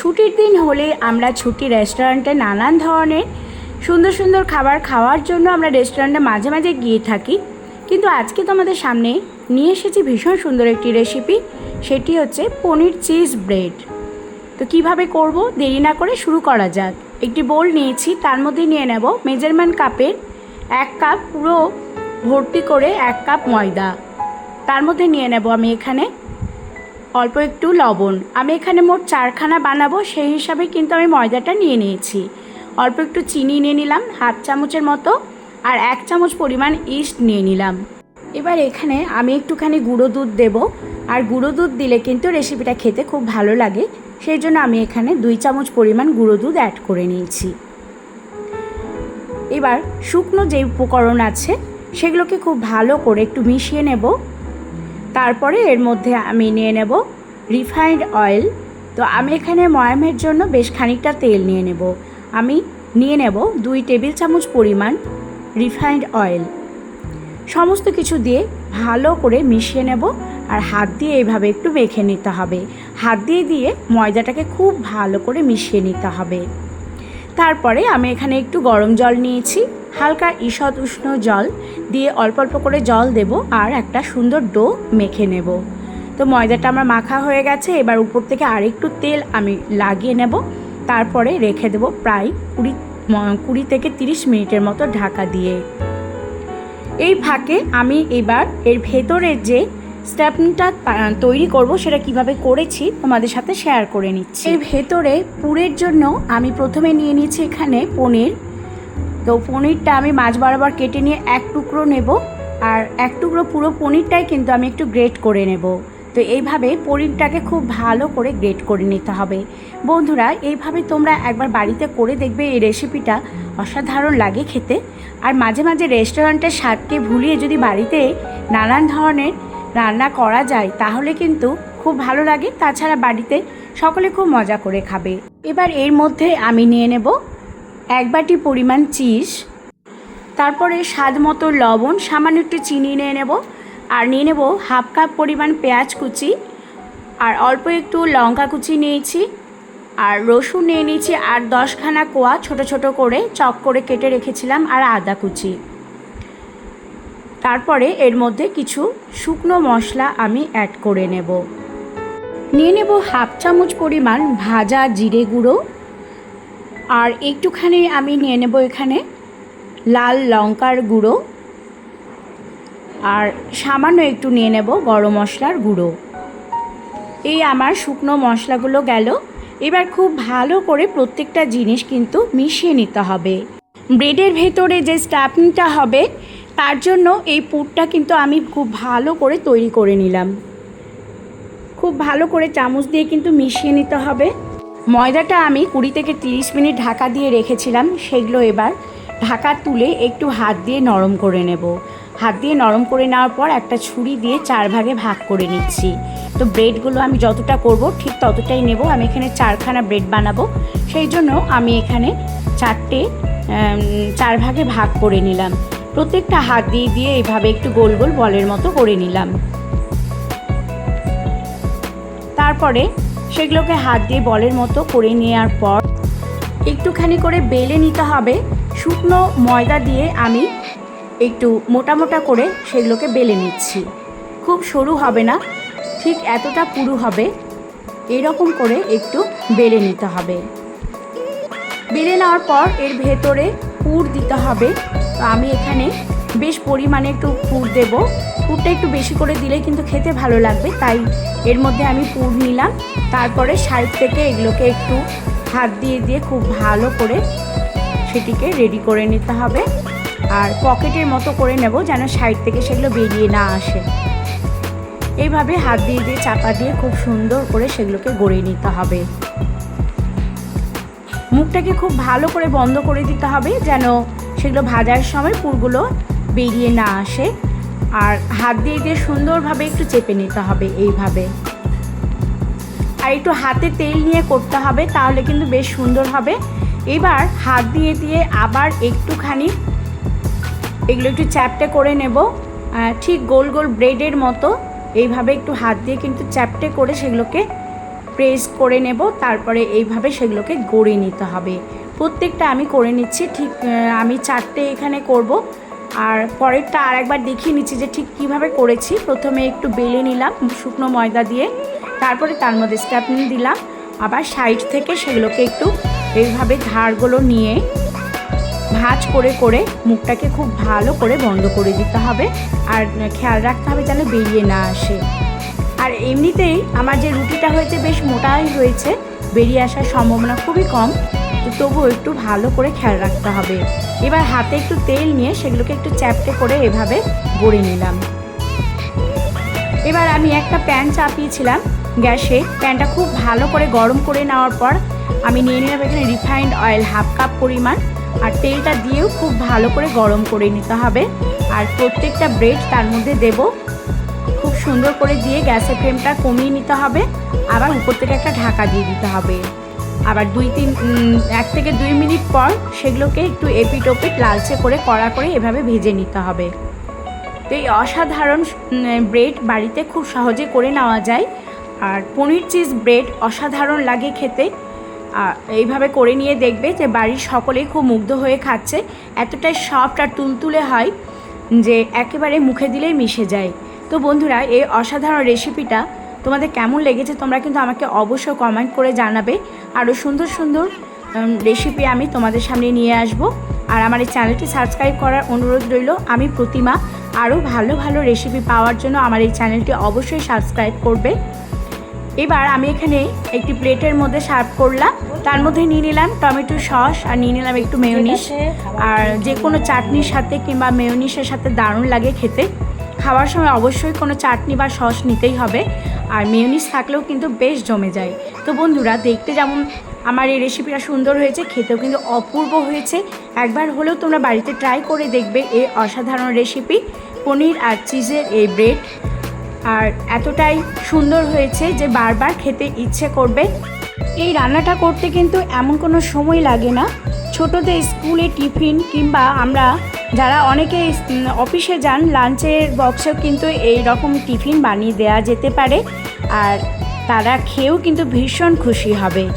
ছুটির দিন হলে আমরা ছুটি রেস্টুরেন্টে নানান ধরনের সুন্দর সুন্দর খাবার খাওয়ার জন্য আমরা রেস্টুরেন্টে মাঝে মাঝে গিয়ে থাকি। কিন্তু আজকে তোমাদের সামনে নিয়ে এসেছি ভীষণ সুন্দর একটি রেসিপি সেটি হচ্ছে পনির চিজ ব্রেড। তো কীভাবে করব? দেরি না করে শুরু করা যাক। একটি বোল নিয়েছি, তার মধ্যে নিয়ে নেব মেজারমেন্ট কাপের এক কাপ পুরো ভর্তি করে এক কাপ ময়দা। তার মধ্যে নিয়ে নেব আমি এখানে অল্প একটু লবণ। আমি এখানে মোট চারখানা বানাবো, সেই হিসাবে কিন্তু আমি ময়দাটা নিয়ে নিয়েছি। অল্প একটু চিনি নিয়ে নিলাম, হাফ চামচের মতো, আর এক চামচ পরিমাণ ইস্ট নিয়ে নিলাম। এবার এখানে আমি একটুখানি গুঁড়ো দুধ দেব, আর গুঁড়ো দুধ দিলে কিন্তু রেসিপিটা খেতে খুব ভালো লাগে। সেই জন্য আমি এখানে দুই চামচ পরিমাণ গুঁড়ো দুধ অ্যাড করে নিয়েছি। এবার শুকনো যে উপকরণ আছে, সেগুলোকে খুব ভালো করে একটু মিশিয়ে নেব। তারপরে এর মধ্যে আমি নিয়ে নেব রিফাইন্ড অয়েল তো আমি এখানে ময়ামের জন্য বেশ খানিকটা তেল নিয়ে নেব। আমি নিয়ে নেব দুই টেবিল চামচ পরিমাণ রিফাইন্ড অয়েল সমস্ত কিছু দিয়ে ভালো করে মিশিয়ে নেব আর হাত দিয়ে এইভাবে একটু মেখে নিতে হবে। হাত দিয়ে দিয়ে ময়দাটাকে খুব ভালো করে মিশিয়ে নিতে হবে। তারপরে আমি এখানে একটু গরম জল নিয়েছি। হালকা ঈষৎ উষ্ণ জল দিয়ে অল্প অল্প করে জল দেব আর একটা সুন্দর ডো মেখে নেব। তো ময়দাটা আমার মাখা হয়ে গেছে, এবার উপর থেকে আরেকটু তেল আমি লাগিয়ে নেব। তারপরে রেখে দেব প্রায় কুড়ি কুড়ি থেকে তিরিশ মিনিটের মতো ঢাকা দিয়ে। এই ফাঁকে আমি এবার এর ভেতরের যে স্ট্যাপনিটা তৈরি করব সেটা কীভাবে করেছি তোমাদের সাথে শেয়ার করে নিচ্ছি। এর ভেতরে পুরের জন্য আমি প্রথমে নিয়ে নিয়েছি এখানে পনির তো পনিরটা আমি মাছ বরাবর কেটে নিয়ে এক টুকরো নেব। আর এক টুকরো পুরো পনিরটাই কিন্তু আমি একটু গ্রেট করে নেব। তো এইভাবে পনিরটাকে খুব ভালো করে গ্রেট করে নিতে হবে। বন্ধুরা, এইভাবে তোমরা একবার বাড়িতে করে দেখবে এই রেসিপিটা অসাধারণ লাগে খেতে। আর মাঝে মাঝে রেস্টুরেন্টের স্বাদকে ভুলিয়ে যদি বাড়িতে নানান ধরনের রান্না করা যায়, তাহলে কিন্তু খুব ভালো লাগে। তাছাড়া বাড়িতে সকলে খুব মজা করে খাবে। এবার এর মধ্যে আমি নিয়ে নেব এক বাটি পরিমাণ চিজ, তারপরে স্বাদ মতো লবণ, সামান্য একটু চিনি নিয়ে নেব, আর নিয়ে নেব হাফ কাপ পরিমাণ পেঁয়াজ কুচি, আর অল্প একটু লঙ্কা কুচি নিয়েছি, আর রসুন নিয়ে নিয়েছি, আর দশখানা কোয়া ছোট ছোট করে চক করে কেটে রেখেছিলাম, আর আদা কুচি। তারপরে এর মধ্যে কিছু শুকনো মশলা আমি অ্যাড করে নেব। নিয়ে নেব হাফ চামচ পরিমাণ ভাজা জিরে গুঁড়ো আর একটুখানি আমি নিয়ে নেব এখানে লাল লঙ্কার গুঁড়ো। আর সামান্য একটু নিয়ে নেব গরম মশলার গুঁড়ো। এই আমার শুকনো মশলাগুলো গেল। এবার খুব ভালো করে প্রত্যেকটা জিনিস কিন্তু মিশিয়ে নিতে হবে। ব্রেডের ভেতরে যে স্টাফিংটা হবে, তার জন্য এই পুরটা কিন্তু আমি খুব ভালো করে তৈরি করে নিলাম। খুব ভালো করে চামচ দিয়ে কিন্তু মিশিয়ে নিতে হবে। ময়দাটা আমি কুড়ি থেকে তিরিশ মিনিট ঢাকা দিয়ে রেখেছিলাম, সেগুলো এবার ঢাকা তুলে একটু হাত দিয়ে নরম করে নেব। হাত দিয়ে নরম করে নেওয়ার পর একটা ছুরি দিয়ে চার ভাগে ভাগ করে নিচ্ছি। তো ব্রেডগুলো আমি যতটা করব ঠিক ততটাই নেব। আমি এখানে চারখানা ব্রেড বানাবো, সেই জন্য আমি এখানে চারটে চার ভাগে ভাগ করে নিলাম। প্রত্যেকটা হাত দিয়ে দিয়ে এইভাবে একটু গোল গোল বলের মতো করে নিলাম। তারপরে সেগুলোকে হাত দিয়ে বলের মতো করে নেওয়ার পর একটুখানি করে বেলে নিতে হবে। শুকনো ময়দা দিয়ে আমি একটু মোটা মোটা করে সেগুলোকে বেলে নিচ্ছি। খুব সরু হবে না, ঠিক এতটা পুরু হবে। এরকম করে একটু বেলে নিতে হবে। বেলে নেওয়ার পর এর ভেতরে পুর দিতে হবে। তো আমি এখানে বেশ পরিমাণে একটু পুর দেব। পুরটা একটু বেশি করে দিলে কিন্তু খেতে ভালো লাগবে। তাই এর মধ্যে আমি পুর নিলাম। তারপরে সাইড থেকে এগুলোকে একটু হাত দিয়ে দিয়ে খুব ভালো করে সেটিকে রেডি করে নিতে হবে। আর পকেটের মতো করে নেব যেন সাইড থেকে সেগুলো বেরিয়ে না আসে। এইভাবে হাত দিয়ে দিয়ে চাপা দিয়ে খুব সুন্দর করে সেগুলোকে গড়ে নিতে হবে। মুখটাকে খুব ভালো করে বন্ধ করে দিতে হবে যেন সেগুলো ভাজার সময় পুরগুলো বেরিয়ে না আসে। আর হাত দিয়ে দিয়ে সুন্দরভাবে একটু চেপে নিতে হবে এইভাবে। আর একটু হাতে তেল নিয়ে করতে হবে তাহলে কিন্তু বেশ সুন্দর হবে। এবার হাত দিয়ে দিয়ে আবার একটুখানি এগুলো একটু চ্যাপটে করে নেব। ঠিক গোল গোল ব্রেডের মতো এইভাবে একটু হাত দিয়ে কিন্তু চ্যাপটে করে সেগুলোকে প্রেস করে নেব। তারপরে এইভাবে সেগুলোকে গড়ে নিতে হবে। প্রত্যেকটা আমি করে নিচ্ছি। ঠিক আমি চারটে এখানে করব। আর পরেরটা আর একবার দেখিয়ে নিচ্ছি যে ঠিক কীভাবে করেছি। প্রথমে একটু বেলে নিলাম শুকনো ময়দা দিয়ে, তারপরে তার মধ্যে স্ট্যাপনি দিলাম। আবার সাইড থেকে সেগুলোকে একটু এইভাবে ধারগুলো নিয়ে ভাঁজ করে করে মুখটাকে খুব ভালো করে বন্ধ করে দিতে হবে। আর খেয়াল রাখতে হবে যেন বেরিয়ে না আসে। আর এমনিতেই আমার যে রুটিটা হয়েছে বেশ মোটাই হয়েছে। বেরিয়ে আসার সম্ভাবনা খুবই কম, তো তবুও একটু ভালো করে খেয়াল রাখতে হবে। এবার হাতে একটু তেল নিয়ে সেগুলোকে একটু চ্যাপটে করে এভাবে গড়ে নিলাম। এবার আমি একটা প্যান চাপিয়েছিলাম গ্যাসে। প্যানটা খুব ভালো করে গরম করে নেওয়ার পর আমি নিয়ে নিলাম এখানে রিফাইন্ড অয়েল হাফ কাপ পরিমাণ। আর তেলটা দিয়েও খুব ভালো করে গরম করে নিতে হবে। আর প্রত্যেকটা ব্রেড তার মধ্যে দেব সুন্দর করে দিয়ে গ্যাসের ফ্লেমটা কমিয়ে নিতে হবে। আবার উপর থেকে একটা ঢাকা দিয়ে দিতে হবে। আবার দুই তিন এক থেকে দুই মিনিট পর সেগুলোকে একটু এপিট ওপিট লালচে করে, কড়া করে এভাবে ভেজে নিতে হবে। তো এই অসাধারণ ব্রেড বাড়িতে খুব সহজে করে নেওয়া যায়। আর পনির চিজ ব্রেড অসাধারণ লাগে খেতে। এইভাবে করে নিয়ে দেখবে যে বাড়ির সকলেই খুব মুগ্ধ হয়ে খাচ্ছে। এতটাই সফট আর তুলতুলে হয় যে একেবারে মুখে দিলেই মিশে যায়। তো বন্ধুরা এই অসাধারণ রেসিপিটা তোমাদের কেমন লেগেছে তোমরা কিন্তু আমাকে অবশ্যই কমেন্ট করে জানাবে। আরও সুন্দর সুন্দর রেসিপি আমি তোমাদের সামনে নিয়ে আসব। আর আমার এই চ্যানেলটি সাবস্ক্রাইব করার অনুরোধ রইল আমি প্রতিমা আরও ভালো ভালো রেসিপি পাওয়ার জন্য আমার এই চ্যানেলটি অবশ্যই সাবস্ক্রাইব করবে। এবার আমি এখানে একটি প্লেটের মধ্যে সার্ভ করলাম। তার মধ্যে নিয়ে নিলাম টমেটো সস আর নিয়ে নিলাম একটু মেয়োনিস আর যে কোনো চাটনির সাথে কিংবা মেয়োনিসের সাথে দারুণ লাগে খেতে। খাওয়ার সময় অবশ্যই কোনো চাটনি বা সস নিতেই হবে। আর মেয়োনিস থাকলেও কিন্তু বেশ জমে যায়। তো বন্ধুরা, দেখতে যেমন আমার এই রেসিপিটা সুন্দর হয়েছে, খেতেও কিন্তু অপূর্ব হয়েছে। একবার হলেও তোমরা বাড়িতে ট্রাই করে দেখবে এই অসাধারণ রেসিপি পনির আর চিজের এই ব্রেড আর এতটাই সুন্দর হয়েছে যে বারবার খেতে ইচ্ছে করবে। এই রান্নাটা করতে কিন্তু এমন কোনো সময় লাগে না। ছোটদের স্কুলে টিফিন কিংবা আমরা যারা অনেকে অফিসে যান, লাঞ্চের বক্সেও কিন্তু এই রকম টিফিন বানিয়ে দেওয়া যেতে পারে। আর তারা খেয়েও কিন্তু ভীষণ খুশি হবে।